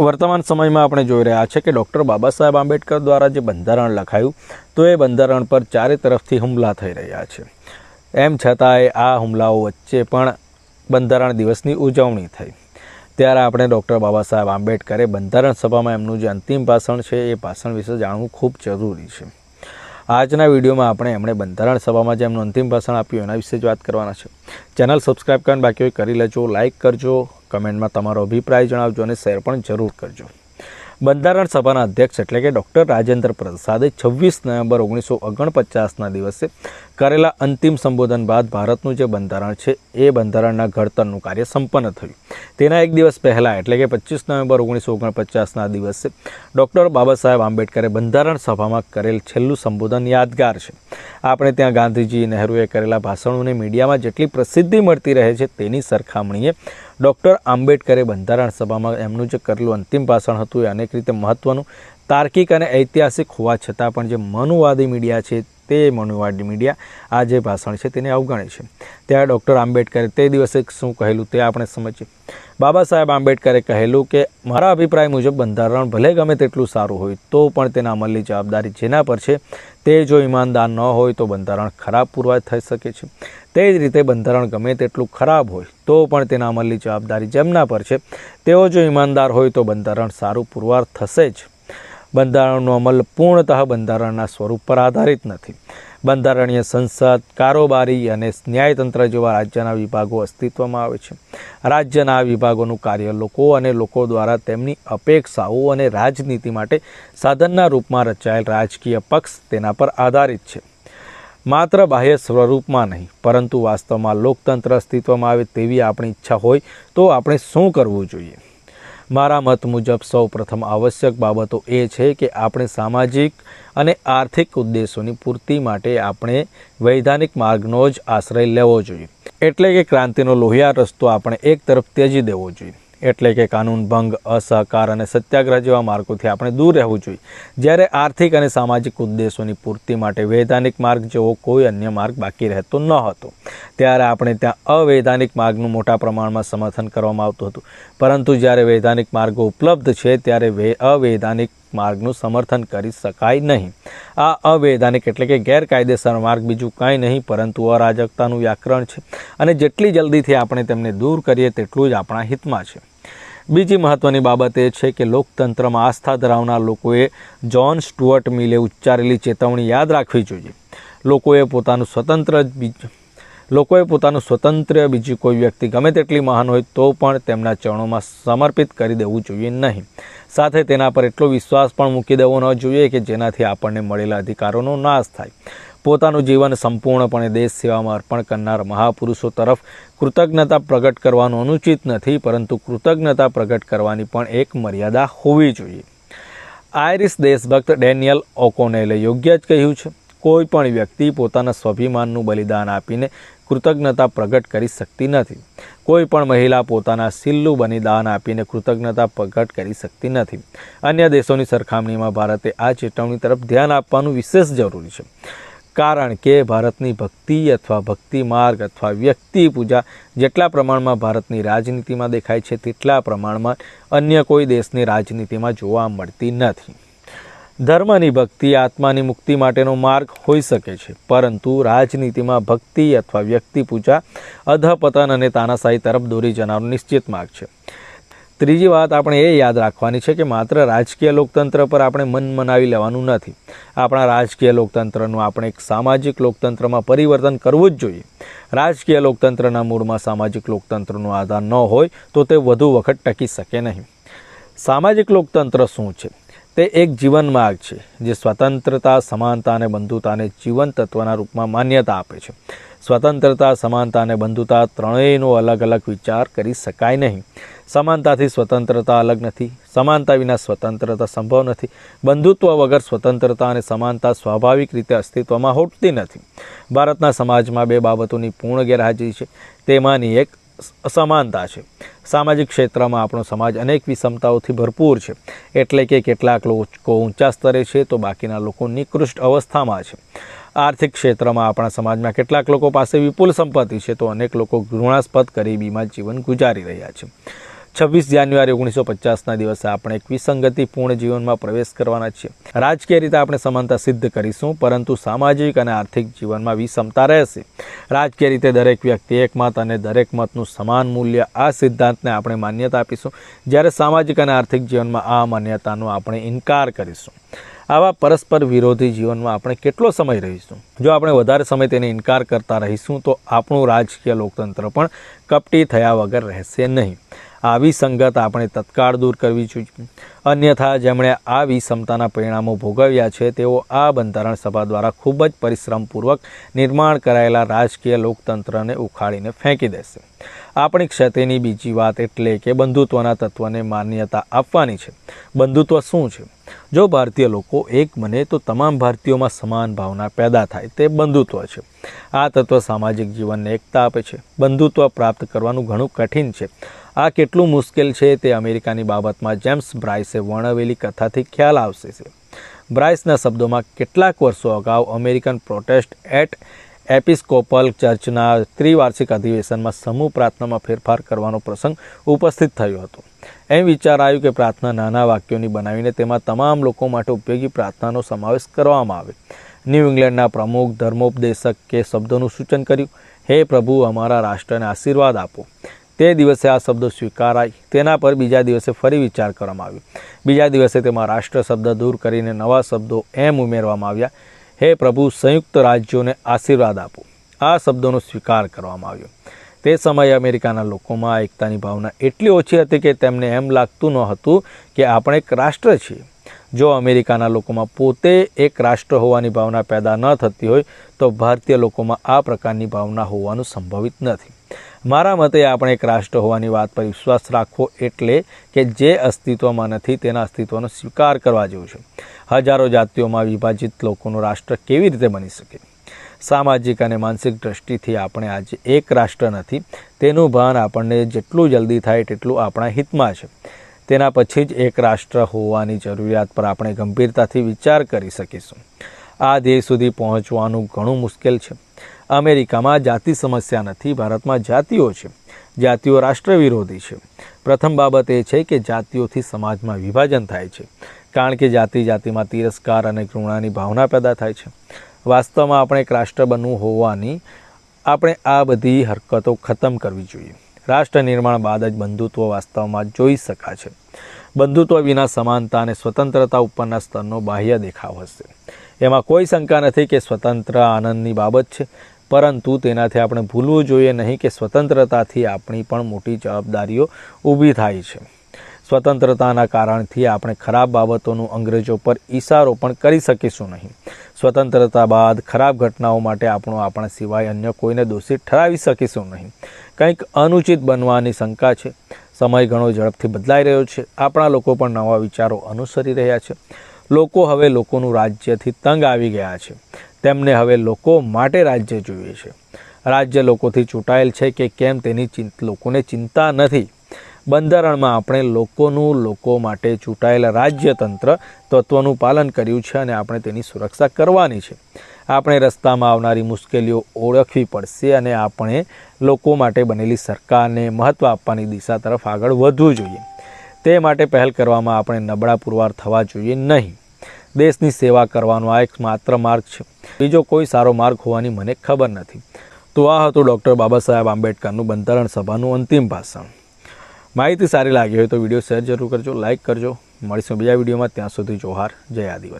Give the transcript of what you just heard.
વર્તમાન સમયમાં આપણે જોઈ રહ્યા છે કે ડૉક્ટર બાબા સાહેબ આંબેડકર દ્વારા જે બંધારણ લખાયું, તો એ બંધારણ પર ચારે તરફથી હુમલા થઈ રહ્યા છે. એમ છતાંય આ હુમલાઓ વચ્ચે પણ બંધારણ દિવસની ઉજવણી થઈ. ત્યારે આપણે ડૉક્ટર બાબા સાહેબ આંબેડકરે બંધારણ સભામાં એમનું જે અંતિમ ભાષણ છે, એ ભાષણ વિશે જાણવું ખૂબ જરૂરી છે. આજના વિડીયોમાં આપણે એમણે બંધારણ સભામાં જે એમનું અંતિમ ભાષણ આપ્યું એના વિશે જ વાત કરવાના છે. ચેનલ સબસ્ક્રાઈબ કરીને બાકી કરી લેજો, લાઇક કરજો, કમેન્ટમાં તમારો અભિપ્રાય જણાવજો અને શેર પણ જરૂર કરજો. બંધારણ સભાના અધ્યક્ષ એટલે કે ડૉક્ટર રાજેન્દ્ર પ્રસાદે છવ્વીસ નવેમ્બર ઓગણીસો ઓગણપચાસના દિવસે કરેલા અંતિમ સંબોધન બાદ ભારતનું જે બંધારણ છે, એ બંધારણના ઘડતરનું કાર્ય સંપન્ન થયું. તેના એક દિવસ પહેલાં એટલે કે પચીસ નવેમ્બર ઓગણીસો ઓગણપચાસના દિવસે ડૉક્ટર બાબા સાહેબ આંબેડકરે બંધારણ સભામાં કરેલ છેલ્લું સંબોધન યાદગાર છે. આપણે ત્યાં ગાંધીજી નહેરુએ કરેલા ભાષણોને મીડિયામાં જેટલી પ્રસિદ્ધિ મળતી રહે છે તેની સરખામણીએ ડૉક્ટર આંબેડકરે બંધારણ સભામાં એમનું જે કરેલું અંતિમ ભાષણ હતું એ અનેક રીતે મહત્ત્વનું તાર્કિક અને ઐતિહાસિક હોવા છતાં પણ જે મનુવાદી મીડિયા છે તે મનુવાદી મીડિયા આ જે ભાષણ છે તેને અવગણે છે. ત્યારે ડૉક્ટર આંબેડકરે તે દિવસે શું કહેલું તે આપણે સમજીએ. બાબા સાહેબ આંબેડકરે કહેલું કે, મારા અભિપ્રાય મુજબ બંધારણ ભલે ગમે તેટલું સારું હોય, તો પણ તેના અમલની જવાબદારી જેના પર છે, તે જો ઈમાનદાર ન હોય તો બંધારણ ખરાબ પુરવાર થઈ શકે છે. તે જ રીતે બંધારણ ગમે તેટલું ખરાબ હોય, તો પણ તેના અમલની જવાબદારી જેમના પર છે. તેઓ જો ઈમાનદાર હોય તો બંધારણ સારું પુરવાર થશે જ. બંધારણનો અમલ પૂર્ણતઃ બંધારણના સ્વરૂપ પર આધારિત નથી. બંધારણીય સંસદ, કારોબારી અને ન્યાયતંત્ર જેવા રાજ્યના વિભાગો અસ્તિત્વમાં આવે છે. રાજ્યના આ વિભાગોનું કાર્ય લોકો અને લોકો દ્વારા તેમની અપેક્ષાઓ અને રાજનીતિ માટે સાધનના રૂપમાં રચાયેલ રાજકીય પક્ષ તેના પર આધારિત છે. માત્ર બાહ્ય સ્વરૂપમાં નહીં, પરંતુ વાસ્તવમાં લોકતંત્ર અસ્તિત્વમાં આવે તેવી આપણી ઈચ્છા હોય તો આપણે શું કરવું જોઈએ? મારા મત મુજબ સૌ પ્રથમ આવશ્યક બાબતો એ છે કે આપણે સામાજિક અને આર્થિક ઉદ્દેશોની પૂર્તિ માટે આપણે વૈધાનિક માર્ગનો જ આશ્રય લેવો જોઈએ. એટલે કે ક્રાંતિનો લોહિયા રસ્તો આપણે એક તરફ ત્યજી દેવો જોઈએ. એટલે કે કાનૂન ભંગ, અસહકાર અને સત્યાગ્રહ જેવા માર્ગોથી આપણે દૂર રહેવું જોઈએ. જ્યારે આર્થિક અને સામાજિક ઉદ્દેશોની પૂર્તિ માટે વૈધાનિક માર્ગ જેવો કોઈ અન્ય માર્ગ બાકી રહેતો ન હતો. ત્યારે આપણે ત્યાં અવૈધાનિક માર્ગનું મોટા પ્રમાણમાં સમર્થન કરવામાં આવતું હતું. પરંતુ જ્યારે વૈધાનિક માર્ગો ઉપલબ્ધ છે, ત્યારે અવૈધાનિક માર્ગનું સમર્થન કરી શકાય નહીં. આ અવૈધાનિક એટલે કે ગેરકાયદેસર માર્ગ બીજું કાંઈ નહીં, પરંતુ અરાજકતાનું વ્યાકરણ છે. અને જેટલી જલ્દીથી આપણે તેમને દૂર કરીએ, તેટલું જ આપણા હિતમાં છે. બીજી મહત્ત્વની બાબત એ છે કે લોકતંત્રમાં આસ્થા ધરાવનાર લોકોએ જ્હોન સ્ટુઅર્ટ મિલે ઉચ્ચારેલી ચેતવણી યાદ રાખવી જોઈએ. લોકોએ પોતાનું સ્વતંત્ર લોકોએ પોતાનું સ્વતંત્ર બીજી કોઈ વ્યક્તિ ગમે તેટલી મહાન હોય તો પણ તેમના ચરણોમાં સમર્પિત કરી દેવું જોઈએ નહીં. સાથે તેના પર એટલો વિશ્વાસ પણ મૂકી દેવો ન જોઈએ કે જેનાથી આપણને મળેલા અધિકારોનો નાશ થાય. પોતાનું જીવન સંપૂર્ણપણે દેશ સેવામાં અર્પણ કરનાર મહાપુરુષો તરફ કૃતજ્ઞતા પ્રગટ કરવાનું અનુચિત નથી, પરંતુ કૃતજ્ઞતા પ્રગટ કરવાની પણ એક મર્યાદા હોવી જોઈએ. આયરિશ દેશભક્ત ડેનિયલ ઓકોનેલે યોગ્ય જ કહ્યું છે, કોઈ પણ વ્યક્તિ પોતાના સ્વાભિમાનનું બલિદાન આપીને કૃતજ્ઞતા પ્રગટ કરી શકતી નથી. કોઈ પણ મહિલા પોતાના સિલ્લું બલિદાન આપીને કૃતજ્ઞતા પ્રગટ કરી શકતી નથી. અન્ય દેશોની સરખામણીમાં ભારતે આ ચેતવણી તરફ ધ્યાન આપવાનું વિશેષ જરૂરી છે. કારણ કે ભારતની ભક્તિ અથવા ભક્તિ માર્ગ અથવા વ્યક્તિ પૂજા જેટલા પ્રમાણમાં ભારતની રાજનીતિમાં દેખાય છે તેટલા પ્રમાણમાં અન્ય કોઈ દેશની રાજનીતિમાં જોવા મળતી નથી. ધર્મની ભક્તિ આત્માની મુક્તિ માટેનો માર્ગ હોઈ શકે છે, પરંતુ રાજનીતિમાં ભક્તિ અથવા વ્યક્તિ પૂજા અધપતન અને તાનાશાહી તરફ દોરી જનારો નિશ્ચિત માર્ગ છે. ત્રીજી વાત આપણે એ યાદ રાખવાની છે કે માત્ર રાજકીય લોકતંત્ર પર આપણે મન મનાવી લેવાનું નથી. આપણા રાજકીય લોકતંત્રનું આપણે એક સામાજિક લોકતંત્રમાં પરિવર્તન કરવું જ જોઈએ. રાજકીય લોકતંત્રના મૂળમાં સામાજિક લોકતંત્રનો આધાર ન હોય તો તે વધુ વખત ટકી શકે નહીં. સામાજિક લોકતંત્ર શું છે? તે એક જીવન માર્ગ છે, જે સ્વતંત્રતા, સમાનતા અને બંધુતાને જીવન તત્વના રૂપમાં માન્યતા આપે છે. સ્વતંત્રતા, સમાનતા અને બંધુતા ત્રણેયનો અલગ અલગ વિચાર કરી શકાય નહીં. સમાનતાથી સ્વતંત્રતા અલગ નથી, સમાનતા વિના સ્વતંત્રતા સંભવ નથી. બંધુત્વ વગર સ્વતંત્રતા અને સમાનતા સ્વાભાવિક રીતે અસ્તિત્વમાં હોટતી નથી. ભારતના સમાજમાં બે બાબતોની પૂર્ણ ગેરહાજરી છે. તેમાંની એક સમાનતા છે. સામાજિક ક્ષેત્રમાં આપણો સમાજ અનેક વિષમતાઓથી ભરપૂર છે. એટલે કે કેટલાક લોકો ઊંચા સ્તરે છે તો બાકીના લોકો નિકૃષ્ટ અવસ્થામાં છે. આર્થિક ક્ષેત્રમાં આપણા સમાજમાં કેટલાક લોકો પાસે વિપુલ સંપત્તિ છે તો અનેક લોકો ઘૃણાસ્પદ, ગરીબીમાં જીવન ગુજારી રહ્યા છે. છવ્વીસ જાન્યુઆરી ઓગણીસો પચાસના દિવસે આપણે એક વિસંગતિપૂર્ણ જીવનમાં પ્રવેશ કરવાના છીએ. રાજકીય રીતે આપણે સમાનતા સિદ્ધ કરીશું, પરંતુ સામાજિક અને આર્થિક જીવનમાં વિષમતા રહેશે. રાજકીય રીતે દરેક વ્યક્તિ એક મત અને દરેક મતનું સમાન મૂલ્ય આ સિદ્ધાંતને આપણે માન્યતા આપીશું. જ્યારે સામાજિક અને આર્થિક જીવનમાં આ માન્યતાનો આપણે ઇનકાર કરીશું. આવા પરસ્પર વિરોધી જીવનમાં આપણે કેટલો સમય રહીશું? જો આપણે વધારે સમય તેને ઇનકાર કરતા રહીશું, તો આપણું રાજકીય લોકતંત્ર પણ કપટી થયા વગર રહેશે નહીં. આવી સંગત આપણે તત્કાળ દૂર કરવી જોઈએ. અન્યથા જેમણે આ વિષમતાના પરિણામો ભોગવ્યા છે, તેઓ આ બંધારણ સભા દ્વારા ખૂબ જ પરિશ્રમપૂર્વક નિર્માણ કરાયેલા રાજકીય લોકતંત્રને ઉખાડીને ફેંકી દેશે. આપણી ક્ષેત્રની બીજી વાત એટલે કે બંધુત્વના તત્વને માન્યતા આપવાની છે. બંધુત્વ શું છે? જો ભારતીય લોકો એક બને તો તમામ ભારતીયોમાં સમાન ભાવના પેદા થાય, તે બંધુત્વ છે. આ તત્વ સામાજિક જીવનને એકતા આપે છે. બંધુત્વ પ્રાપ્ત કરવાનું ઘણું કઠિન છે. આ કેટલું મુશ્કેલ છે તે અમેરિકાની બાબતમાં જેમ્સ બ્રાઇસે વર્ણવેલી કથાથી ખ્યાલ આવશે છે. બ્રાઇસના શબ્દોમાં કેટલાક વર્ષો અગાઉ અમેરિકન પ્રોટેસ્ટ એટ એપિસ્કોપલ ચર્ચના ત્રિવાર્ષિક અધિવેશનમાં સમૂહ પ્રાર્થનામાં ફેરફાર કરવાનો પ્રસંગ ઉપસ્થિત થયો હતો. એમ વિચાર આવ્યું કે પ્રાર્થના નાના વાક્યોની બનાવીને તેમાં તમામ લોકો માટે ઉપયોગી પ્રાર્થનાનો સમાવેશ કરવામાં આવે. ન્યૂ ઇંગ્લેન્ડના પ્રમુખ, ધર્મોપદેશક કે શબ્દોનું સૂચન કર્યું, હે પ્રભુ, અમારા રાષ્ટ્રને આશીર્વાદ આપો. તે દિવસે આ શબ્દો સ્વીકારાય. તેના પર બીજા દિવસે ફરી વિચાર કરવામાં આવ્યો. બીજા દિવસે તેમાં રાષ્ટ્ર શબ્દ દૂર કરીને નવા શબ્દો એમ ઉમેરવામાં આવ્યા. હે પ્રભુ, સંયુક્ત રાજ્યોને આશીર્વાદ આપો. આ શબ્દોનો સ્વીકાર કરવામાં આવ્યો. તે સમયે અમેરિકાના લોકોમાં એકતાની ભાવના એટલી ઓછી હતી કે તેમને એમ લાગતું ન હતું કે આપણે એક રાષ્ટ્ર છીએ. જો અમેરિકાના લોકોમાં પોતે એક રાષ્ટ્ર હોવાની ભાવના પેદા ન થતી હોય, તો ભારતીય લોકોમાં આ પ્રકારની ભાવના હોવાનું સંભવિત નથી. મારા મતે આપણે એક રાષ્ટ્ર હોવાની વાત પર વિશ્વાસ રાખવો એટલે કે જે અસ્તિત્વમાં નથી તેના અસ્તિત્વનો સ્વીકાર કરવા જેવું છે. હજારો જાતિઓમાં વિભાજિત લોકોનું રાષ્ટ્ર કેવી રીતે બની શકે? સામાજિક અને માનસિક દ્રષ્ટિથી આપણે આજે એક રાષ્ટ્ર નથી, તેનું ભાન આપણને જેટલું જલ્દી થાય તેટલું આપણા હિતમાં છે. તેના પછી જ એક રાષ્ટ્ર હોવાની જરૂરિયાત પર આપણે ગંભીરતાથી વિચાર કરી શકીશું. આ ધ્યેય સુધી પહોંચવાનું ઘણું મુશ્કેલ છે. અમેરિકામાં જાતિ સમસ્યા નથી, ભારતમાં જાતિઓ છે. જાતિઓ રાષ્ટ્ર વિરોધી છે. પ્રથમ બાબત એ છે કે જાતિઓથી સમાજમાં વિભાજન થાય છે. કારણ કે જાતિ જાતિમાં તિરસ્કાર અને ઘૃણાની ભાવના પેદા થાય છે. વાસ્તવમાં આપણે એક રાષ્ટ્ર બનવું હોવાની, આપણે આ બધી હરકતો ખતમ કરવી જોઈએ. રાષ્ટ્ર નિર્માણ બાદ જ બંધુત્વ વાસ્તવમાં જોઈ શકાશે. બંધુત્વ વિના સમાનતા અને સ્વતંત્રતા ઉપરના સ્તરનો બાહ્ય દેખાવ હશે. એમાં કોઈ શંકા નથી કે સ્વતંત્ર આનંદની બાબત છે, પરંતુ તેનાથી આપણે ભૂલવું જોઈએ નહીં કે સ્વતંત્રતાથી આપણી પણ મોટી જવાબદારીઓ ઊભી થાય છે. સ્વતંત્રતાના કારણથી આપણે ખરાબ બાબતોનું અંગ્રેજો પર ઈશારો પણ કરી શકીશું નહીં. સ્વતંત્રતા બાદ ખરાબ ઘટનાઓ માટે આપણો આપણા સિવાય અન્ય કોઈને દોષિત ઠરાવી શકીશું નહીં. કંઈક અનુચિત બનવાની શંકા છે. સમય ઘણો ઝડપથી બદલાઈ રહ્યો છે. આપણા લોકો પણ નવા વિચારો અનુસરી રહ્યા છે. લોકો હવે લોકોનું રાજ્યથી તંગ આવી ગયા છે. તેમને હવે લોકો માટે રાજ્ય જોઈએ છે. રાજ્ય લોકોથી ચૂંટાયેલ છે કે કેમ તેની લોકોને ચિંતા નથી. બંધારણમાં આપણે લોકોનું, લોકો માટે ચૂંટાયેલા રાજ્યતંત્ર તત્વનું પાલન કર્યું છે અને આપણે તેની સુરક્ષા કરવાની છે. આપણે રસ્તામાં આવનારી મુશ્કેલીઓ ઓળખવી પડશે અને આપણે લોકો માટે બનેલી સરકારને મહત્ત્વ આપવાની દિશા તરફ આગળ વધવું જોઈએ. તે માટે પહેલ કરવામાં આપણે નબળા પુરવાર થવા જોઈએ નહીં. દેશની સેવા કરવાનો આ એક માત્ર માર્ગ છે. બીજો કોઈ સારો માર્ગ હોવાની મને ખબર નથી. તો આ હતું ડૉક્ટર બાબા સાહેબ આંબેડકરનું બંધારણ સભાનું અંતિમ ભાષણ. માહિતી સારી લાગી હોય તો વીડિયો શેર જરૂર કરજો લાઇક કરજો. મળીશું બીજા વિડીયોમાં. ત્યાં સુધી જોહાર. જય આદિવાસી.